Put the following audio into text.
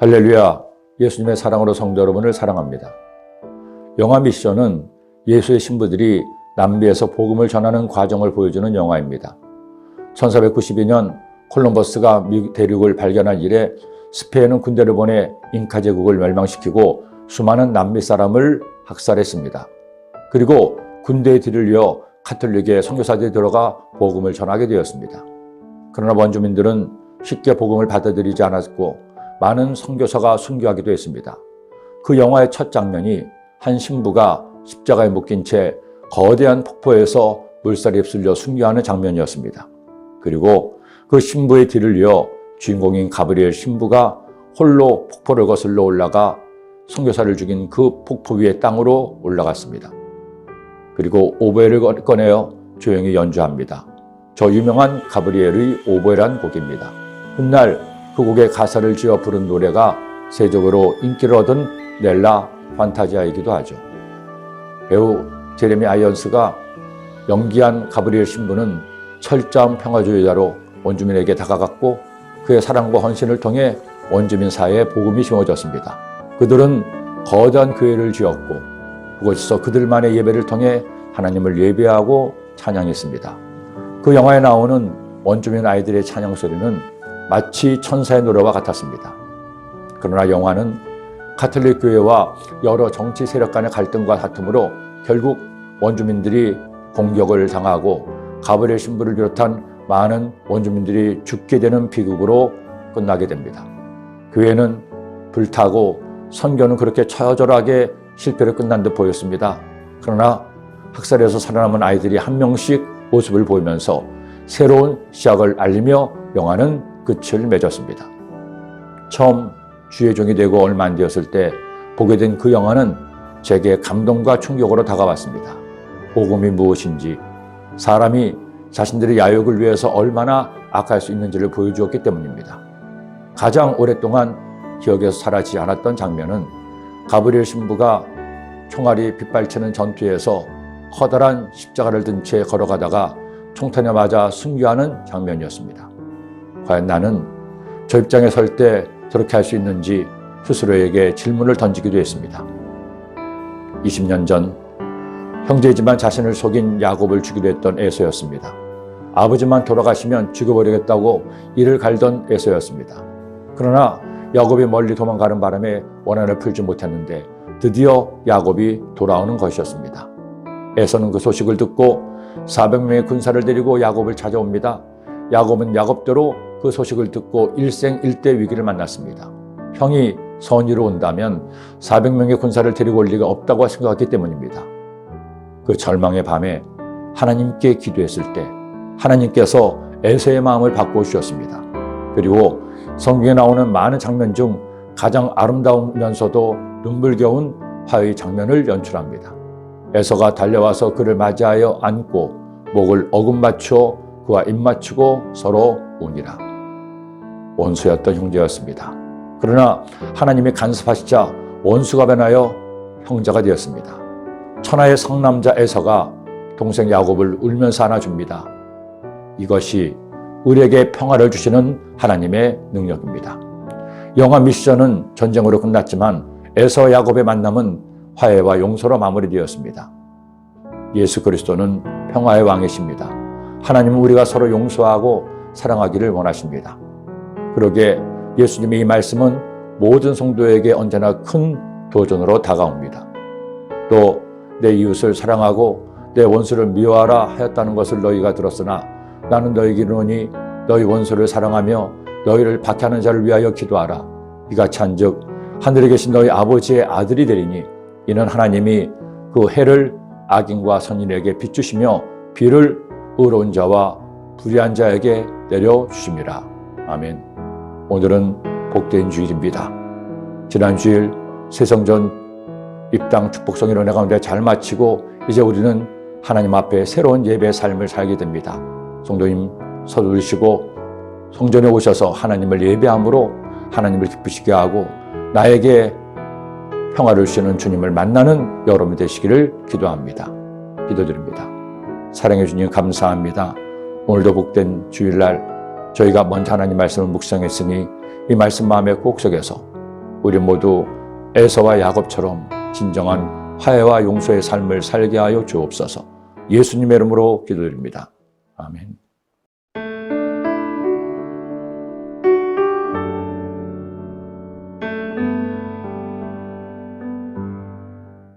할렐루야. 예수님의 사랑으로 성도 여러분을 사랑합니다. 영화 미션은 예수의 신부들이 남미에서 복음을 전하는 과정을 보여주는 영화입니다. 1492년 콜럼버스가 미국 대륙을 발견한 이래 스페인은 군대를 보내 잉카 제국을 멸망시키고 수많은 남미 사람을 학살했습니다. 그리고 군대에 뒤를 이어 카톨릭의 선교사들이 들어가 복음을 전하게 되었습니다. 그러나 원주민들은 쉽게 복음을 받아들이지 않았고 많은 선교사가 순교하기도 했습니다. 그 영화의 첫 장면이 한 신부가 십자가에 묶인 채 거대한 폭포에서 물살이 휩쓸려 순교하는 장면이었습니다. 그리고 그 신부의 뒤를 이어 주인공인 가브리엘 신부가 홀로 폭포를 거슬러 올라가 선교사를 죽인 그 폭포 위의 땅으로 올라갔습니다. 그리고 오보에를 꺼내어 조용히 연주합니다. 저 유명한 가브리엘의 오보에란 곡입니다. 훗날 그 곡의 가사를 지어 부른 노래가 세적으로 인기를 얻은 넬라 판타지아이기도 하죠. 배우 제레미 아이언스가 연기한 가브리엘 신부는 철저한 평화주의자로 원주민에게 다가갔고 그의 사랑과 헌신을 통해 원주민 사회에 복음이 심어졌습니다. 그들은 거대한 교회를 지었고 그곳에서 그들만의 예배를 통해 하나님을 예배하고 찬양했습니다. 그 영화에 나오는 원주민 아이들의 찬양 소리는 마치 천사의 노래와 같았습니다. 그러나 영화는 가톨릭 교회와 여러 정치 세력 간의 갈등과 다툼으로 결국 원주민들이 공격을 당하고 가브리엘 신부를 비롯한 많은 원주민들이 죽게 되는 비극으로 끝나게 됩니다. 교회는 불타고 선교는 그렇게 처절하게 실패로 끝난 듯 보였습니다. 그러나 학살에서 살아남은 아이들이 한 명씩 모습을 보이면서 새로운 시작을 알리며 영화는 끝을 맺었습니다. 처음 주의 종이 되고 얼마 안 되었을 때 보게 된 그 영화는 제게 감동과 충격으로 다가왔습니다. 복음이 무엇인지, 사람이 자신들의 야욕을 위해서 얼마나 악할 수 있는지를 보여주었기 때문입니다. 가장 오랫동안 기억에서 사라지지 않았던 장면은 가브리엘 신부가 총알이 빗발치는 전투에서 커다란 십자가를 든 채 걸어가다가 총탄에 맞아 순교하는 장면이었습니다. 과연 나는 저 입장에 설 때 저렇게 할 수 있는지 스스로에게 질문을 던지기도 했습니다. 20년 전 형제이지만 자신을 속인 야곱을 죽이려 했던 에서였습니다. 아버지만 돌아가시면 죽여버리겠다고 이를 갈던 에서였습니다. 그러나 야곱이 멀리 도망가는 바람에 원한을 풀지 못했는데 드디어 야곱이 돌아오는 것이었습니다. 에서는 그 소식을 듣고 400명의 군사를 데리고 야곱을 찾아옵니다. 야곱은 야곱대로 그 소식을 듣고 일생일대 위기를 만났습니다. 형이 선의로 온다면 400명의 군사를 데리고 올 리가 없다고 생각했기 때문입니다. 그 절망의 밤에 하나님께 기도했을 때 하나님께서 에서의 마음을 바꿔주셨습니다. 그리고 성경에 나오는 많은 장면 중 가장 아름다우면서도 눈물겨운 화의 장면을 연출합니다. 에서가 달려와서 그를 맞이하여 안고 목을 맞춰 그와 입 맞추고 서로 우니라. 원수였던 형제였습니다. 그러나 하나님이 간섭하시자 원수가 변하여 형제가 되었습니다. 천하의 성남자 에서가 동생 야곱을 울면서 안아줍니다. 이것이 우리에게 평화를 주시는 하나님의 능력입니다. 영화 미션은 전쟁으로 끝났지만 에서 야곱의 만남은 화해와 용서로 마무리되었습니다. 예수 그리스도는 평화의 왕이십니다. 하나님은 우리가 서로 용서하고 사랑하기를 원하십니다. 그러게 예수님의 이 말씀은 모든 성도에게 언제나 큰 도전으로 다가옵니다. 또 내 이웃을 사랑하고 내 원수를 미워하라 하였다는 것을 너희가 들었으나 나는 너희에게 이르노니 너희 원수를 사랑하며 너희를 박해하는 자를 위하여 기도하라. 이같이 한즉 하늘에 계신 너희 아버지의 아들이 되리니 이는 하나님이 그 해를 악인과 선인에게 비추시며 비를 의로운 자와 불의한 자에게 내려 주심이라. 아멘. 오늘은 복된 주일입니다. 지난 주일 세성전 입당 축복성의 은혜 가운데 잘 마치고 이제 우리는 하나님 앞에 새로운 예배의 삶을 살게 됩니다. 성도님 서두르시고 성전에 오셔서 하나님을 예배함으로 하나님을 기쁘시게 하고 나에게 평화를 주시는 주님을 만나는 여러분 되시기를 기도합니다. 기도드립니다. 사랑해 주님 감사합니다. 오늘도 복된 주일날 저희가 먼저 하나님 말씀을 묵상했으니 이 말씀 마음에 꼭 새겨서 우리 모두 에서와 야곱처럼 진정한 화해와 용서의 삶을 살게 하여 주옵소서. 예수님의 이름으로 기도드립니다. 아멘.